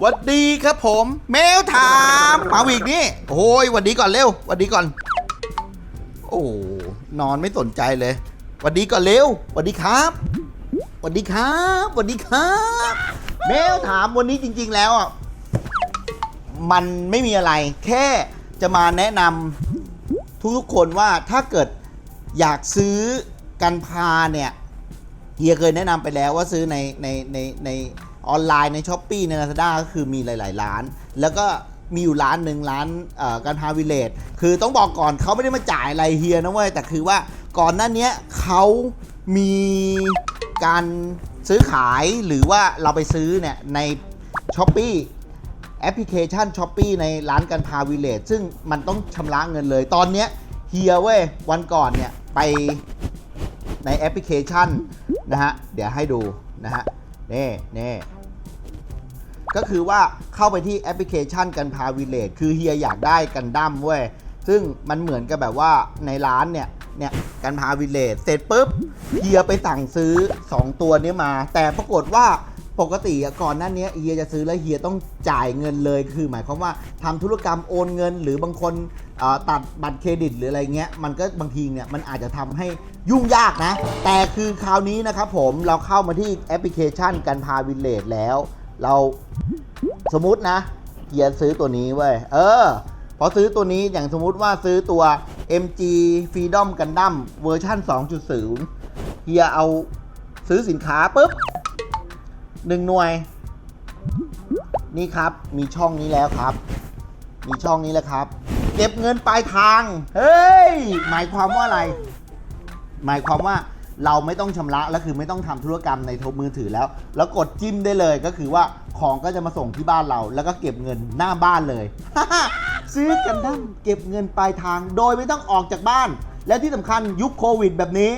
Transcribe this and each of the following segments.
หวัดดีครับผม แมวถามมาวิกนี่โอ้ยหวัดดีก่อนเร็วหวัดดีก่อน โอ้นอนไม่สนใจเลยหวัดดีก่อนเร็วหวัดดีครับหวัดดีครับหวัดดีครับ แมวถามวันนี้จริง ๆ แล้วอะมันไม่มีอะไร แค่จะมาแนะนำทุกๆคนว่าถ้าเกิดอยากซื้อกันพาเนี่ยเฮียเคยแนะนำไปแล้วว่าซื้อในในในใน ออนไลน์ในช้อปปีใน Lazada ก็คือมีหลาย ๆ ร้าน แล้วก็มีอยู่ร้านหนึ่งร้านการพาวิเลตคือต้องบอกก่อนเขาไม่ได้มาจ่ายอะไรเฮียนะเว้ย แต่คือว่าก่อนหน้าเนี้ยเขามีการซื้อขายหรือว่าเราไปซื้อเนี่ยในช้อปปีแอปพลิเคชันช้อปปีในร้านการพาวิเลตซึ่งมันต้องชำระเงินเลย ตอนเนี้ยเฮียเว้ย วันก่อนเนี่ย ไปในแอปพลิเคชันนะฮะ เดี๋ยวให้ดูนะฮะ นี่นี่ก็คือว่าเข้าไปที่แอปพลิเคชันกันพาวิเลตคือเฮียอยากได้กันดั้มเว้ย ซึ่งมันเหมือนกับแบบว่าในร้านเนี่ย เนี่ยกันพาวิเลตเสร็จปุ๊บเฮียไปสั่งซื้อ 2 ตัวนี้มา แต่ปรากฏว่า ปกติก่อนหน้านี้เฮียจะซื้อแล้วเฮียต้องจ่ายเงินเลย คือหมายความว่าทำธุรกรรมโอนเงิน หรือบางคนตัดบัตรเครดิตหรืออะไรเงี้ยมันก็บางทีเนี่ยมันอาจจะทำให้ยุ่งยากนะ แต่คือคราวนี้นะครับผมเราเข้ามาที่แอปพลิเคชันกันพาวิเลตแล้ว เราสมมตินะเฮียซื้อตัวนี้เว้ยเออพอซื้อตัวนี้อย่างสมมุติว่าซื้อตัว MG Freedom Gundam เวอร์ชัน2.0เฮียเอาซื้อสินค้าปุ๊บ หนึ่งหน่วย นี่ครับมีช่องนี้แล้วครับ มีช่องนี้แล้วครับ เก็บเงินปลายทาง เฮ้ย หมายความว่าอะไร หมายความว่าเราไม่ต้องชำระแล้วคือไม่ต้องทำธุรกรรมในโทรมือถือแล้ว แล้วกดจิ้มได้เลยก็คือว่าของก็จะมาส่งที่บ้านเรา แล้วก็เก็บเงินหน้าบ้านเลยซื้อกันดั้มเก็บเงินปลายทาง โดยไม่ต้องออกจากบ้าน และที่สำคัญยุคโควิดแบบนี้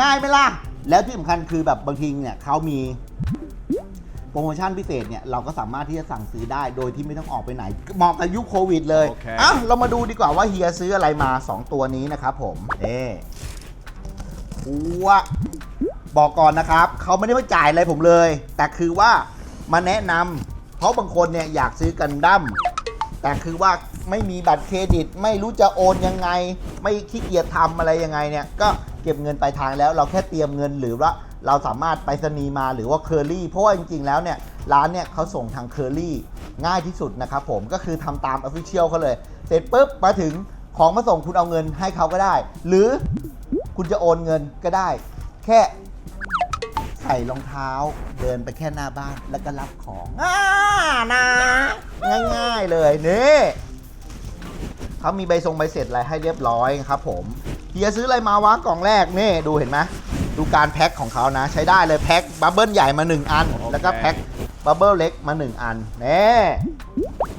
ง่ายไหมล่ะ แล้วที่สำคัญคือแบบบางทีเนี่ยเขามี โปรโมชั่นพิเศษเนี่ยเราก็สามารถที่จะสั่งซื้อได้โดยที่ไม่ต้องออกไปไหนเหมาะกับยุคโควิดเลยโอเคอะเรามาดูดีกว่าว่าเฮียซื้ออะไรมา 2 ตัวนี้นะครับผมเน่ว่าบอกก่อนนะครับเขาไม่ได้มาจ่ายอะไรผมเลย แต่คือว่ามาแนะนำเพราะบางคนเนี่ยอยากซื้อกันดั้ม แต่คือว่าไม่มีบัตรเครดิตไม่รู้จะโอนยังไง ไม่ขี้เกียจทำอะไรยังไงเนี่ย ก็ เก็บเงินปลายทางแล้วเราแค่เตรียมเงินหรือว่าเราสามารถไปสนีมาหรือว่าเคอรี่เพราะว่าจริงๆแล้วเนี่ยร้านเนี่ยเขาส่งทางเคอรี่ง่ายที่สุดนะครับผมก็คือทำตามออฟฟิเชียลเขาเลย เสร็จปุ๊บมาถึงของมาส่งคุณเอาเงินให้เขาก็ได้ หรือคุณจะโอนเงินก็ได้ แค่ใส่รองเท้าเดินไปแค่หน้าบ้านแล้วก็รับของอ่านะง่าย ๆเลยนี่เขามีใบทรงใบเสร็จอะไรให้เรียบร้อยครับผม เฮียซื้ออะไรมาวะกล่องแรกนี่ดูเห็นไหมดูการแพ็คของเขานะ ใช้ได้เลยแพ็คบับเบิลใหญ่มา 1 อันโอเคแล้วก็แพ็คบับเบิลเล็กมา 1 อันนี่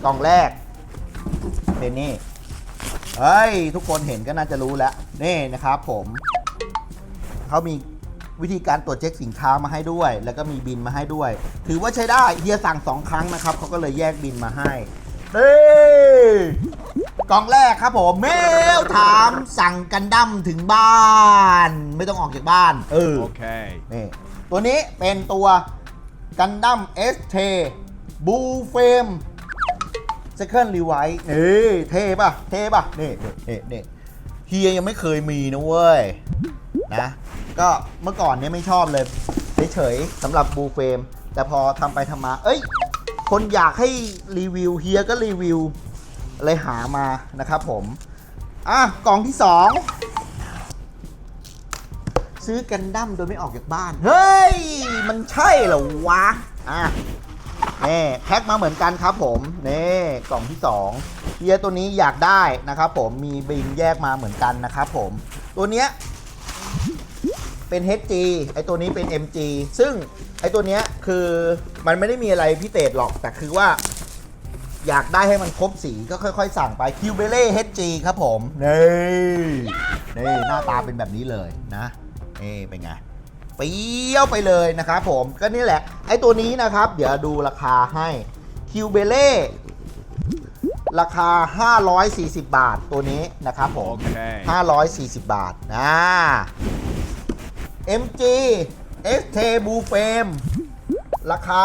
กล่องแรกเป็นนี่เฮ้ย ทุกคนเห็นก็น่าจะรู้แล้ว นี่นะครับผมเขามีวิธีการตรวจเช็คสินค้ามาให้ด้วย แล้วก็มีบินมาให้ด้วย ถือว่าใช้ได้เฮียสั่งสองครั้งนะครับเขาก็เลยแยกบินมาให้นี่ กล่องแรกครับผมเมลถามสั่งกันดั้มถึงบ้าน ไม่ต้องออกจากบ้าน เออ Okay. นี่ตัวนี้เป็นตัวกันดั้มเอสเทบูเฟมเซคันรีไวท์นี่เท่ป่ะ เท่ป่ะนี่นี่นี่นี่เฮียยังไม่เคยมีนะเว้ย นะ ก็เมื่อก่อนเนี่ยไม่ชอบเลย เฉยๆสำหรับบูเฟมแต่พอทำไปทำมา เอ้ย คนอยากให้รีวิวเฮียก็รีวิว เลยหามานะครับผมอะกล่องที่สองซื้อกันดั้มโดยไม่ออกจากบ้าน เฮ้ย มันใช่เหรอวะอะนี่แพ็คมาเหมือนกันครับผมนี่กล่องที่2เฮียตัวนี้อยากได้นะครับผมมีบินแยกมาเหมือนกันนะครับผมตัวเนี้ยเป็น HG ไอตัวนี้เป็น MG ซึ่งไอตัวเนี้ยคือมันไม่ได้มีอะไรพิเศษหรอกแต่คือว่า อยากได้ให้มันครบสีก็ค่อยๆ สั่งไปคิวเบเล่ HG ครับผม นี่นี่หน้าตาเป็นแบบนี้เลยนะนี่เป็นไงเปรี้ยวไปเลยนะครับผมก็นี่แหละ ไอ้ตัวนี้นะครับ เดี๋ยวดูราคาให้คิวเบเล่ราคา 540 บาทตัวนี้นะครับผม Okay. 540 บาทนะ MG ST Blue Frame ราคา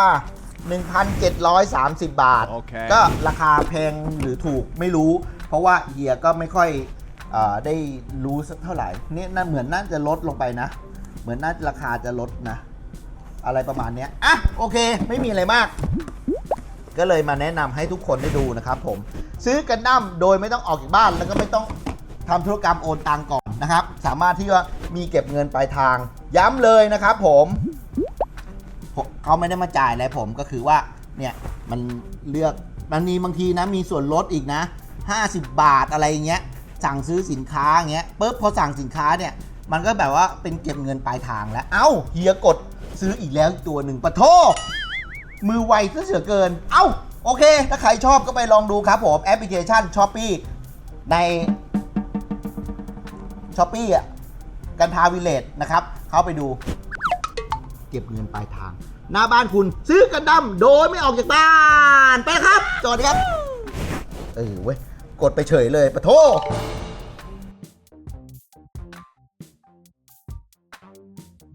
1,730 บาท โอเค ก็ราคาแพงหรือถูกไม่รู้ เพราะว่าเฮียก็ไม่ค่อยเออได้รู้สักเท่าไหร่เนี่ยน่าเหมือนน่าจะลดลงไปนะ เหมือนน่าราคาจะลดนะ อะไรประมาณเนี้ยอะโอเค ไม่มีอะไรมาก ก็เลยมาแนะนำให้ทุกคนได้ดูนะครับผม ซื้อกันดั้มโดยไม่ต้องออกจากบ้านแล้วก็ไม่ต้องทำธุรกรรมโอนตังก่อนนะครับ สามารถที่ว่ามีเก็บเงินปลายทาง ย้ำเลยนะครับผม ผมเขาไม่ได้มาจ่ายอะไรผมก็คือว่าเนี่ยมันเลือกมันมีบางทีนะมีส่วนลดอีกนะ 50 บาทอะไรเงี้ยสั่งซื้อสินค้าเงี้ยปุ๊บพอสั่งสินค้าเนี่ยมันก็แบบว่าเป็นเก็บเงินปลายทางแล้ว เอ้าเฮียกดซื้ออีกแล้วตัวหนึ่งปะโทมือไวซะเสือเกิน เอ้าโอเค ถ้าใครชอบก็ไปลองดูครับผมแอปพลิเคชัน s h อ p e e ใน s h อ p e e อะกันทาวิเลตนะครับ เข้าไปดู เก็บเงินปลายทาง หน้าบ้านคุณซื้อกันดั้มโดยไม่ออกจากบ้าน ไปครับสวัสดีครับ เออเว้ย กดไปเฉยเลยปะโท